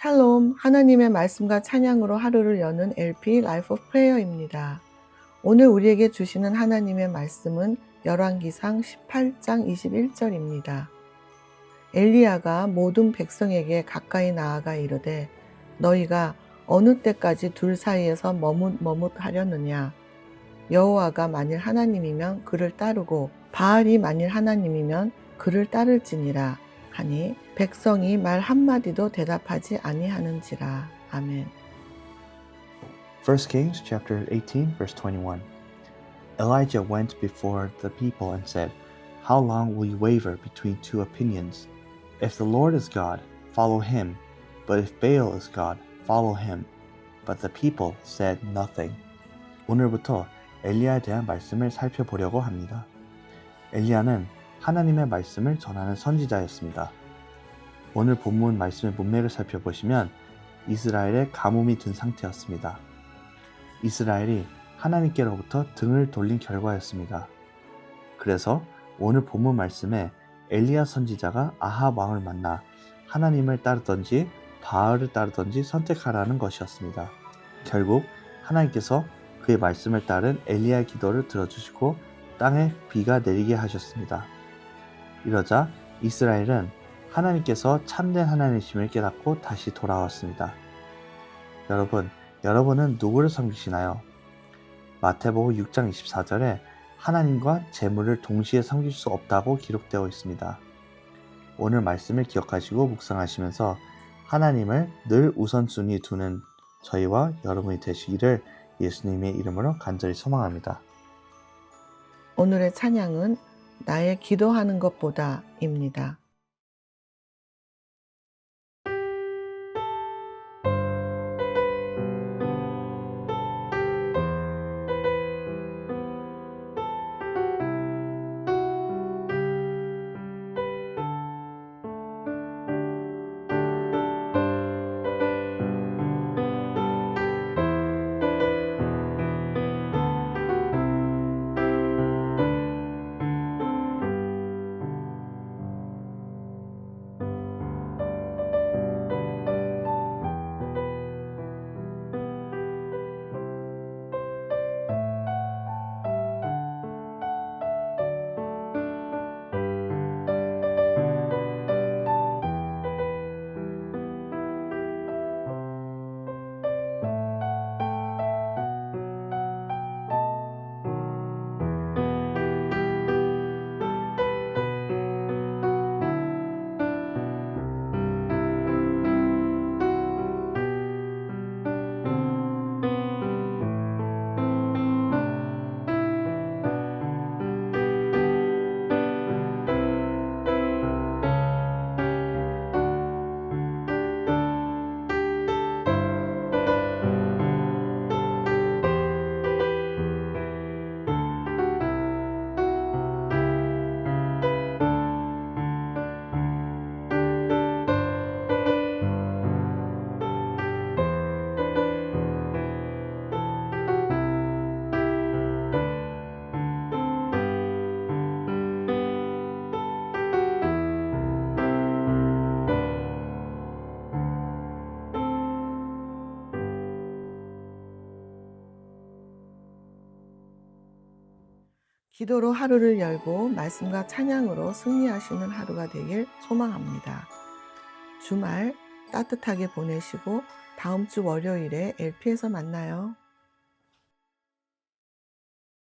샬롬, 하나님의 말씀과 찬양으로 하루를 여는 LP 라이프 오브 프레이어입니다. 오늘 우리에게 주시는 하나님의 말씀은 열왕기상 18장 21절입니다. 엘리야가 모든 백성에게 가까이 나아가 이르되 너희가 어느 때까지 둘 사이에서 머뭇머뭇하려느냐 여호와가 만일 하나님이면 그를 따르고 바알이 만일 하나님이면 그를 따를지니라 하니 백성이 말 한마디도 대답하지 아니하는지라 아멘. 1 Kings chapter 18 verse 21. Elijah went before the people and said, How long will you waver between two opinions? If the Lord is God, follow him, but if Baal is God, follow him. But the people said nothing. 오늘부터 엘리야에 대한 말씀을 살펴보려고 합니다. 엘리야는 하나님의 말씀을 전하는 선지자였습니다. 오늘 본문 말씀의 문맥을 살펴보시면 이스라엘의 가뭄이 든 상태였습니다. 이스라엘이 하나님께로부터 등을 돌린 결과였습니다. 그래서 오늘 본문 말씀에 엘리야 선지자가 아합 왕을 만나 하나님을 따르던지 바알을 따르던지 선택하라는 것이었습니다. 결국 하나님께서 그의 말씀을 따른 엘리야의 기도를 들어주시고 땅에 비가 내리게 하셨습니다. 이러자 이스라엘은 하나님께서 참된 하나님이심을 깨닫고 다시 돌아왔습니다. 여러분, 여러분은 누구를 섬기시나요? 마태복음 6장 24절에 하나님과 재물을 동시에 섬길 수 없다고 기록되어 있습니다. 오늘 말씀을 기억하시고 묵상하시면서 하나님을 늘 우선순위 두는 저희와 여러분이 되시기를 예수님의 이름으로 간절히 소망합니다. 오늘의 찬양은 나의 기도하는 것보다입니다. 기도로 하루를 열고 말씀과 찬양으로 승리하시는 하루가 되길 소망합니다. 주말 따뜻하게 보내시고 다음 주 월요일에 LP에서 만나요.